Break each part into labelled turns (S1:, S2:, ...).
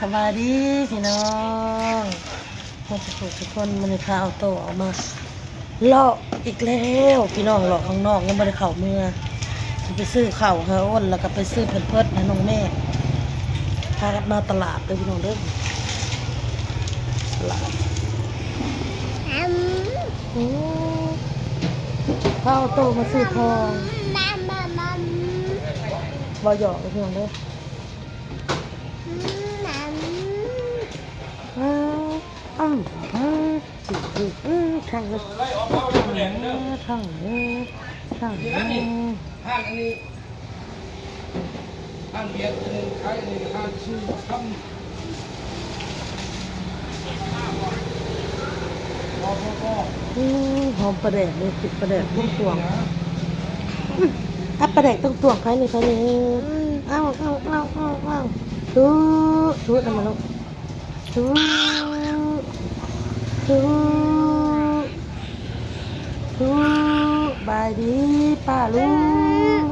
S1: สบายดีพี่น้องพวกทุกทุกคนมันพาเอาโตออกมาเลาะอีกแล้วพี่น้องเลาะข้างนอกยังไม่ได้เข่าเมื่อไปซื้อเข่าเฮาอ้นแล้วก็ไปซื้อเพิ่นเพิดให้น้องแม่พากันมาตลาดเด้อพี่น้องเด้อตลาดโอ้าเอาโตมาซื้อทองบ่หยอกพี่น้องเด้อ อืมอืมอืมอืมอืมช่างเลยช่างเลยช่างเลย
S2: ห้างอันนี้ห้างเบียร์อันนี้ขายอันนี้ห้างชื่อคำอพอพอ
S1: อืมหอมประเดกเลยติดประเดกต้องตวงอืมอะประเดกต้องตวงใครนี่ใครนี่อ้าเอ้าเอ้าเอ้าเอ้าทูทูทำมาลูก ทูทูทูบายดีป้าลูก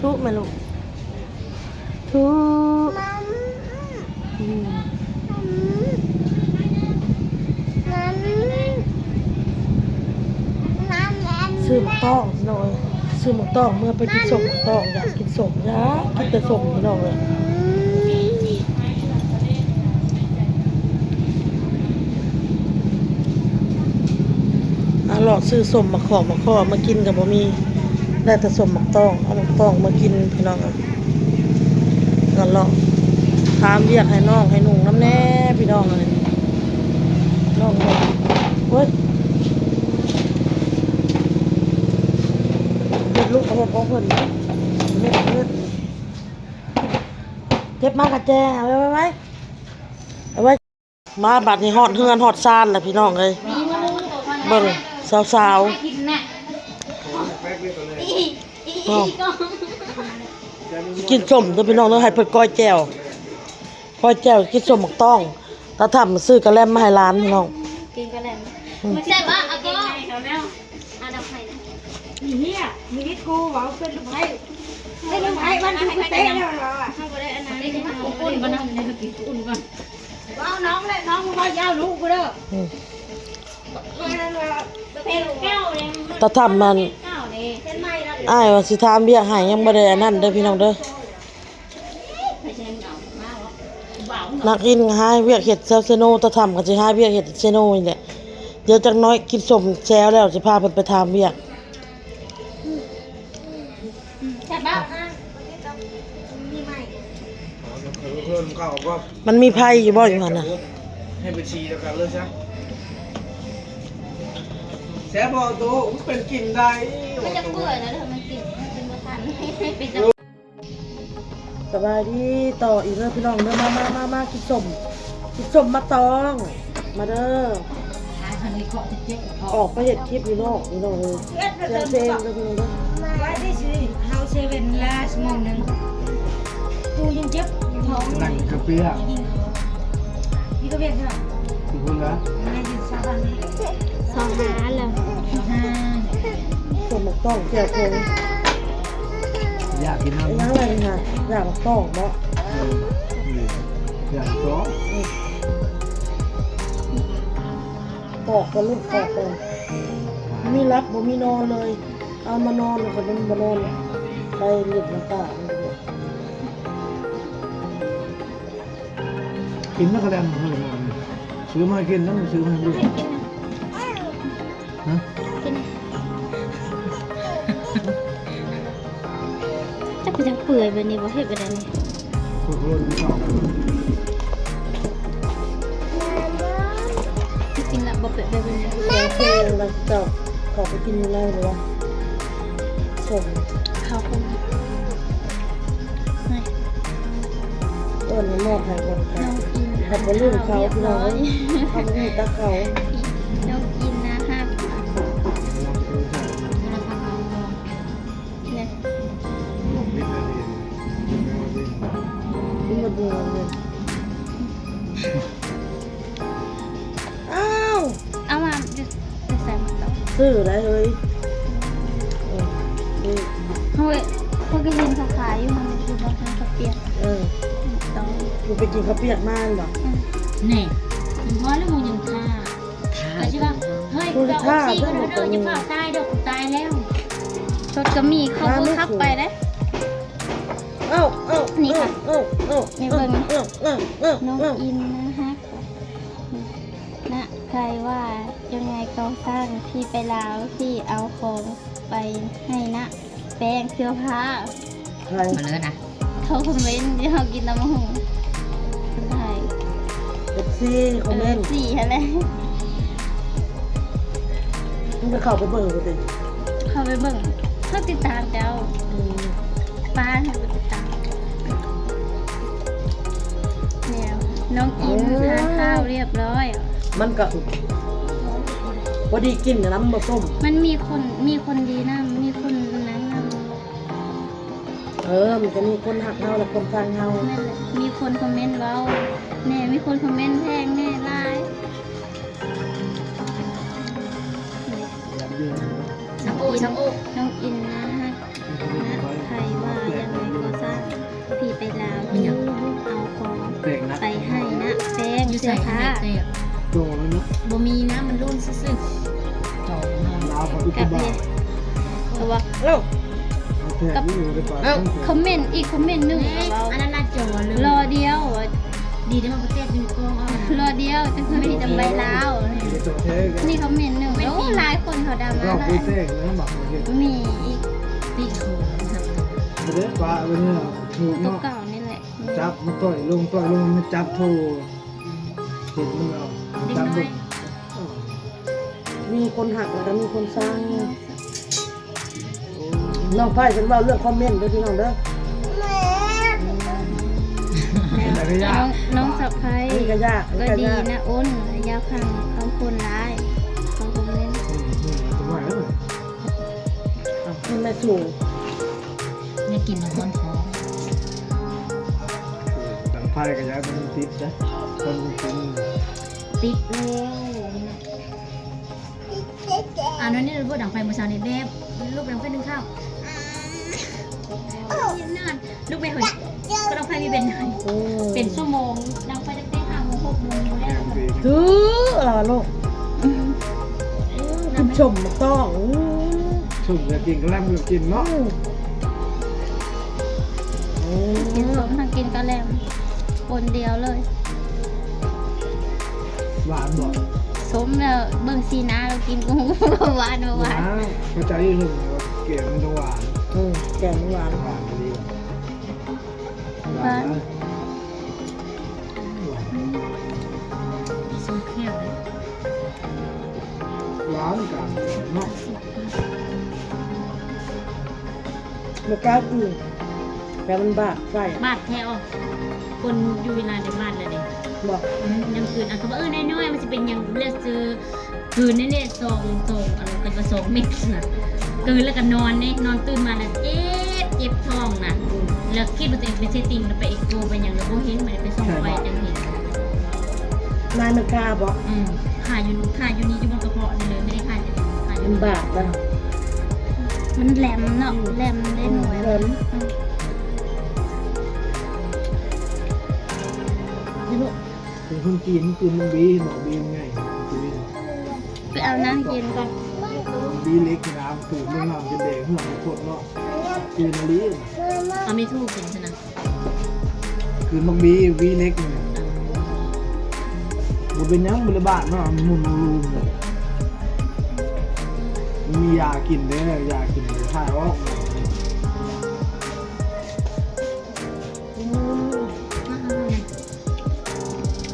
S1: ทูมาลูกทูซื้อมกต้องหน่อยซื้อมกต้องเมื่อไปกินสมหมกต้องอยากกินสมนะกินแต่สมพี่น้องเลย อาหลอดซื้อสมมาขอมาขอมากินกับบ่มีได้แต่สมหมกต้องเอาหมกต้องมากินพี่น้องกันหลอกถามเรียกให้น้องให้หนุ่งน้ำแน่พี่น้องเลยน้องเลยเฮ้ยเด็กลูกเขาบอกของเพิ่อนเม็ดเม็ดเก็บมากระแจเอาไว้ไว้ไว้เอาไว้มาบัดนี้ฮอดเฮือนฮอดซานแหละพี่น้องเลยเบิ่ง สาว
S3: กินน่ะ
S2: แป๊กเรียกตัวเลย
S3: อีอีอีก็
S1: ๆกินส้มเด้อพี่น้องเด้อให้เพิ่นก้อยแจ่วก้อยแจ่วกินส้มหมกต้องตาทำซื้อกระแลมมาให้ร้านพี่น้อง
S3: กินก็แล้วมันใช่ปะอะก็เขาแล้วอะดับไฟนะ
S4: อีเหี้ยมีนิดกูบอกเป็นลูกไผ่เป็นลูกไผ่วันที่กูเตะแล้วเหรอ
S3: เข้าไปได้อันนั้นอุ่นก่อนนะอุ่นก่อน
S4: ว้าวน้องเลยน้องมึงมายาวลูกกูเด้อ
S1: ตาทำมัน
S3: แก้วเลยเป็นไม้แล้ว
S1: อ้ายว่าสิถามเบี้ยให้ยังบ่ได้อันนั้นเด้อพี่น้องเด้อ
S3: ไม่ใช่เหงามากหรอกเบา
S1: นักกินหาเวียกเห็ดเซลเซโนตะทำก็สิหาเวียกเห็ดเซโนนี่แหละเดี๋ยวจักหน้อยกินสมแซวแล้วสิพาเพิ่นไปทำเวียก
S3: ใช่ปะ
S2: เพื่อนเข้าก็
S1: มันมีไผอยู่บ่อยู่หั่นน่ะ
S2: ให้บัญชีแล้วกันเลยใช่ แซ่บอตัวเป็นกินได้
S3: มันจะเปื่อยแล้วเธอมันกินกินมาทันเป็นจะ
S1: สบายดีต่ออีกเด้อพี่น้องเด้อมามามามากินสมกินสมมาตอง มาเด้อออกไปเห็ดคลิปอยู่นอกอยู่นอกเลยเสียงเพลงเด้อพี่น้องเด้อ
S4: ไว้ได้สิเฮาเซเว่นละชั่วโมงหนึงกูยังเจ็บท้อง
S2: นั่งกระเปีย
S4: นี่ก็เวียนเท่าไหร่
S2: คุณคุณนะ
S1: ต้องแก้วเพลง
S2: อยากกินน้ำ
S1: ไอ้ยังอะไรนี่ค่ะอยากหมกต้องบ่
S2: อยากร้อง
S1: ปอกกันลูกปอกกันมีรับบ่มีนอนเลย เอามานอนแล้วก็มันมานอนไปเรียบน้ำตามันก็บอก
S2: กินมะกระแดมเลยซื้อมากินต้องซื้อมาดูฮะ
S3: จะ ไปจังเปื่อยแบบนี้บ่เห็นแบบนี้
S2: ทุกคนไม่ชอบ
S3: กินละบ่เป็ดแบบนี้
S1: เสียงเพลงแล้วเจ้าขอไปกินอะไรหรือวะสม
S3: เขาคง
S1: เอิ้นให้หมอดให้คนค่ะ
S3: น้องอิน
S1: ขับไปลื่นเขาพี่น้องเขาไปนี่ตะเขา
S3: น้
S1: ที่มาดูเลยอ้าว
S3: เอามาจะจะใส่มาต่อ
S1: ซื้อได้เลยเออนี่
S3: เฮ้ยพวกก็เห็นเขาขายอยู่มันคือว่าเขาเปลี่ยน
S1: เออ
S3: ต้อง
S1: กูไปกินข้าวเปียกมากบ่
S3: แน่ถึงพอแล้วมึงยังท่าก็ใช่ป่ะเฮ้ยเราออกซี่กันเด้ออย่าฝ่าตายเด้อกูตายแล้วรถก็มีเขาบังคับไปนะ
S1: เอ้าเอ้า
S3: นี่ค่ะนี่เบิ่งน้อง
S1: อิ
S3: นนะฮะนะใครว่ายังไงก็สร้างที่ไปลาวที่เอาของไปให้นะแป้งเสื้อผ้า
S1: ใคร
S5: มาเลยนะ
S3: เขาคอมเมนต์ที่เขากินน้ำหูคนไทย
S1: เอฟซีคอมเมนต์
S3: สี่อะไร
S1: มึงไปเข้าไปเบิ่งกูดิ
S3: เขาไปเบิ่งเขาติดตามเจ้าป้าเขาไปติดตาม นี่ยน้องอินทานข้าวเรียบร้อย
S1: มันก็พอดีกินกับน้ำมะส้ม
S3: มันมีคนมีคนดีนะมีคนนั้นนะ
S1: เออ มันจะมีคนหักเฮาและคนฟังเฮา
S3: นั่นแหละมีคนคอมเมนต์เว้าแน่มีคนคอมเมนต์แพงแน่ไลาย
S5: สังอุสังอุ
S3: น้องอินนะฮะนะใครว่ายังไงก็สร้างพี่ไปลาวที่
S5: ใส่
S3: อ
S5: ข
S3: ผ้า
S5: นาดเตะ
S2: โจแล้วเนาะ
S5: บ่มีนะมันรุ่นซื่อๆจอมาก
S2: ลาวเขาทุก
S3: กับ
S2: บ้า
S3: เย
S2: น
S3: เขาว่า
S1: เอ้า
S2: แทบไม่อยู่ในป่า
S1: เอ้า
S3: คอมเมนต์อีกคอมเมนต์หนึ่ง
S5: เอ้ย
S3: เรา
S5: อันนั้นน่าจอเลย
S3: รอเดียวอะ
S5: ดีได้มาประเทศยูโกงอะ
S3: รอเดียวจังคือไม่ได้จำใบลาว
S2: จะจบเท่กัน
S3: นี่คอมเมนต์หนึ่งโอ้หลายคนเขาดำ
S2: ร
S3: มา
S2: อบ
S3: หลา
S2: คุ
S3: ย
S2: ยเท่นะบอกเลย
S3: มีอีก
S5: ตีโคครับ
S2: ไปเด้ป่าเป็นเนี่ยถูก
S3: ตัว
S2: เนาะ
S3: เก่านี่แหละ
S2: จับมาต่อยลงต่อยลงมันจับโท เห็นมันเอา
S5: เด็ก
S2: จับ
S5: น้อ
S2: บุ
S5: ย
S2: ก
S1: มีคนหักแล้วก็มีคนสร้างน้องไพ่ฉันว่าเรื่องคอมเมนต์เด้อพี่น้องเด้อ
S2: แต่ก็ยา
S3: น้
S2: ก
S3: องน้องสะพ้าย
S1: อันนี้ก็ยากอัน
S3: ก็
S1: นี้ก็
S3: ดี
S1: ยาก
S3: นะอ้นยาวคังคำคนร้ายเขาคอมเมนต์
S2: ตรงไหนแล้ว
S1: มันไม่สูง
S5: เนี่ยกินนอนท้อง
S2: ดังไพ่ก็ย้ายเป็นติดนะคนกิน
S5: ติดแล้วอ่านั่นนี่เราพูดดังไฟเมื่อเช้านี้แบบลูกดังไฟนึ่งข้าวยืนนานลูกไปเหยก็ดังไฟมีเป็นหน่อย
S1: อืม
S5: เป็นชั่วโมงดังไฟตั้งแต่ห้าโมงหกโมงแล้ว
S2: ปี
S1: ถืออะไรลูกคุณชมมาต้องอืม
S2: ชุ่มจะกินก็แลมก็กินเนาะ
S1: อืม
S3: กินสมทางกินกระแลม คนเดียวเลย
S2: หวานบ่
S3: สมแล้วเบิ่งซีนาเรากินกุ้งหวานห
S2: ห
S3: วาวา
S2: น
S3: น
S2: เข้าใจอยู่ถึงเกี่ยวมันจะหวาน
S1: อืมแกงหวาน
S2: หวานดีหวานนะ
S5: ส้มแค่เลย
S2: หวานกันเนาะ
S1: ไม่กล้ากิน แต่มันบาดใส่
S5: บาดแท้ออกคนอยู่เวลาในบ้านเลยเนี่ย
S1: บอก
S5: ยังคืนอะเขาบอกเออน้อยๆมันจะเป็นยังเลือดซื้อคืนนี่เนี่ยซองซองอะไรเป็นกระสองเม็ดนะคืนแล้วก็นอนเนี่ยนอนตื่นมาแล้วเจ็บเจ็บท้องนะแล้วคิดว่าตัวเองเป็นเซติงแล้วไปเอ็กโกไปอย่างแล้วก็เห็นเหมือนไปส่องไฟจังเห็น
S1: นายมันกล้าบอก
S5: อืมขาอยู่ขาอยู่นี่อยู่บนกระเพาะนี่เลยไม่ได้ขาอยู่ขาอยู่
S1: มัน
S5: นี่
S1: บาดนะ
S3: มันแหลมเนาะแหลมได้หน่อย
S1: แหลม
S2: เป็นคนจีนกินมันบีบอกบีมันไงจีน
S3: ไปเอาน้ำกินก่อน
S2: บีเล็กน้ำถูกเมื่อน้ำจะเด็กหัวมันกดเนาะจีนมะลิ
S5: เอาไม่ถูกกินช่ไหม
S2: คือมันบีบีเล็กเนี่ยมันเป็นยังบริบาทเนาะมันมุนรูมเลยมียากินเด้อยากินถ่ายออก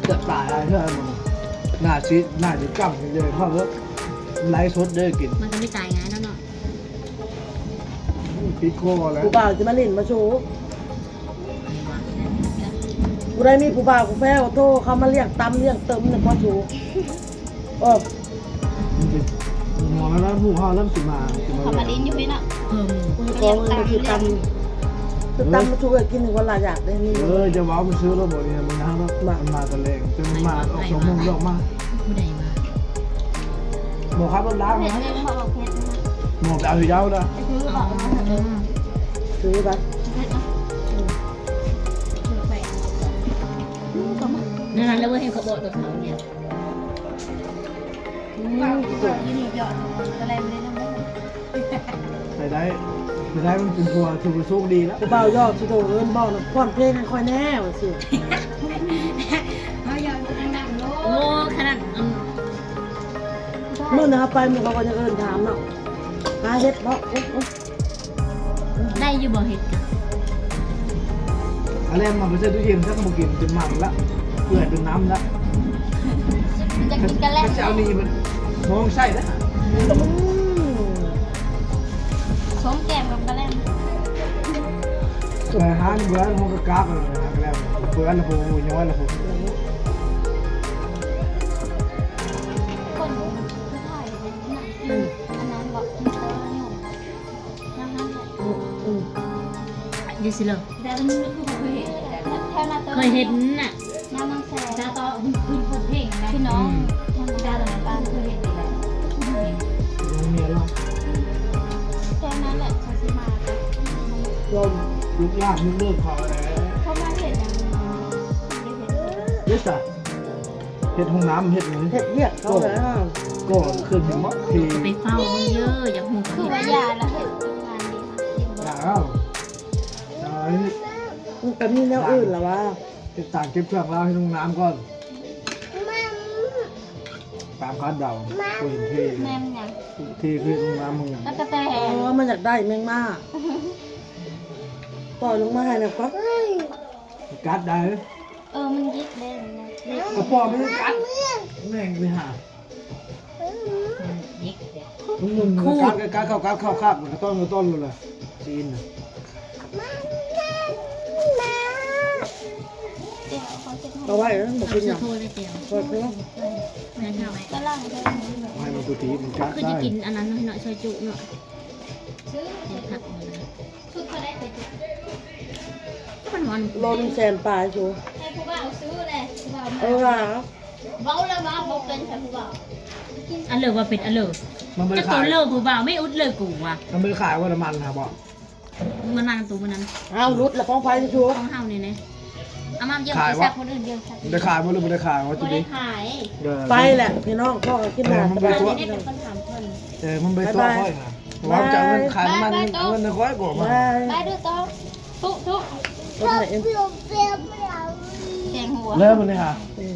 S2: เกิดตายอะไรเท่านั้นหน้าชิดหน้าจะกำกันเลยเพราะว่าไลฟ์สดเด้อกิน
S5: มันก็ไม่ตายง่ายแล้วเนาะ
S2: ปิดโคแล้ว
S1: ผู้บ่าวจะมาเล่นมาโชว์กูได้มีผู้บ่าวกูแพ้ว่าโทษเขามาเลี้ยงตำเลี้ยงเติมเนี่ยพอโชว์เออ
S2: มันเป็นมองแล้วผู้เขาเริ่มสิมาสิมา
S3: เขามาลิ้นอยู่พี่เนาะ
S5: เพิ่ม
S1: กูจะกองเลยคือตำ คือตำมาโชว์ให้กินหนึ่งวันละอยากได้นี่
S2: เออจะว้าวมันซื้อแล้วบอกเนี่ยมันทั้งแล้วมันมาตะเลงจนมาออกสองโมงออกมา
S5: ผู้ใดมา
S2: หมอครับรถล้าง
S3: เพ
S2: นะ
S3: ชรเขาบอกเพชรนะ
S2: หมอไปเอาอยู่ยาวนะ
S3: ไอ้คือบอกว่าเออ
S1: ซื้อบัตร
S3: เพชรเนาะเออไป
S5: นั่นนั่นแล้วเว้ยให้เขาบอกตัวเขาเนี่ย
S3: ยืนหยอดอะไรไม่ได้นะ
S2: ไปได้ ไปได้มันเป็นทัวร์ถือว่าโชคดีแล้ว
S1: กูเบายอดสิโดเอิ้นบอกนะป้อนเพลงให้ค่อยแน่ว่าสิ
S4: เขาอยากไปดังๆโล
S5: โอ้ขนาดอืม
S1: เมื่อนะครับไปมันเขาก็จะเอิ้นถามเนาะหาเฮ็ดบ่โอ๊ะโอ๊ะ
S5: ได้อยู่บ่เห็ดกัน
S2: อะไรมาไปเจอตู้เย็นถ้าก็บอกกินจนมันละเปื่อยเป็นน้ำละ
S3: มันจะกินกันแล้ว
S2: ถ้าจะเอานี่มันมองใช่นะ
S1: อืม
S3: สมแก้ มกับกันแล้ว
S2: แต่หาเบื่อมันก็กราบเลยนะแล้วเบื่อแล้วผมย้อยแล้วผม
S3: คนผู้ถ่ายหนักอันนั้นบอกเออนี่นั่นนั่นแหละ
S1: อืมอืม
S5: เดี๋ยวสิเลย
S4: แต่มันไม่คือเคยเห็น
S3: แถวนาเตอร์
S5: เคยเห็นน่ะ
S3: น้ำมันแสบ
S4: ดาต่อพื้นพื้นเพลงนะ
S3: พี่น้องทำ
S4: ดา
S3: ดา
S4: ต่อ
S3: บ้าน
S4: เคยเห็น
S2: กลากลุกเลิกเขาแล้ว
S3: เขามาเห็นอย่างนี้
S2: เยสอะเห็ดห้องน้ำเห็ดนี้
S1: เฮ็ดเรียกเขาแล้ว
S2: ก็ขึ้นเห็นมั้ที
S5: ไปเฝ้ามันเยอะอยากหู
S3: คือ
S5: เขา
S3: ว่ายาแล้วเห็นงานนี้จริง
S2: ด่าเอาเอา
S1: มันก็มีแนวอื่นล่ะว่า
S2: เก็บต่างเก็บเครื่องเราให้ห้องน้ำก่อนตามคาดเดากูเห็นเท่
S3: แม่มยัง
S2: เท่คือห้องน้ำมึงอย่าง
S3: แล้วก็แต่
S1: เพราะว่ามันอยากได้แมงมา ปล่อยลงมาให้นะก็
S2: กัดได้
S3: เออ มันยิดเลยนะยิด
S2: กระป๋อไม่ได้กัดแม่งไปหา
S5: ยิกเด็ด
S2: มึงกัดกัดเข้ากัดเข้าคาบมันก็ต้นก็ต้นเลยจีน
S3: เดี๋ยวเขาจะ
S1: เอาไว้แล้วบอก
S5: เขา
S1: กินห
S5: จะ
S1: ยัง
S5: โทษได้เตียว
S1: ปล่อยเพิ่ม
S5: แม่เท่า
S3: ก็ล่างเลย
S2: ให้มันตัวทีมันกัด
S5: คือ
S2: ได้
S5: จะกินอันนั้นหน่อยหน่อยซอยจุหน่อย มันหวาน
S1: โลนึงแสนปลายชู
S3: ให้ผู้บ่าวซื้อเลยผู้บ่าว
S1: เออว่า
S3: เบาแล้วมาบอกเป็นใช่ผู้บ่าว
S5: อันเลิกว่าเป็นอันเลิก
S2: มันไม่
S5: จะ
S2: ได้
S5: ตั
S2: ขา
S5: วยเลิกกูบ่าวไม่อุดเลิกกูว่ะ
S2: มันไม่ได้ขายว่าน้ำมันนะบอก
S5: มันมาตัวมันนั้น
S1: เอารุดละป้องไฟชู
S5: ของเฮาเนี่ยนะเอามาเยอะไปแซ่บคนอื่นเยอะครับ
S2: ได้ขายว่าหรือไม่ได้ขายว่าจุ
S5: ไม่
S2: ด
S5: ได้
S2: นี้
S5: ขาย
S1: ไปแหละพี่น้องพ่อก็กินหนาสบาย
S5: อัน
S1: ดี
S5: นี้เป็นคนถามเพิ่น
S2: เออมันไปตัวค่อยนะว่าจะเงินขายน้ำมันเอาเงินค่อยกว่ามา
S1: บาย
S3: ไปดูต่อทุทุ
S1: รถไหนเอ็ม
S3: แกงหัว
S2: เริ่มมันเลยค่ะ
S1: อืม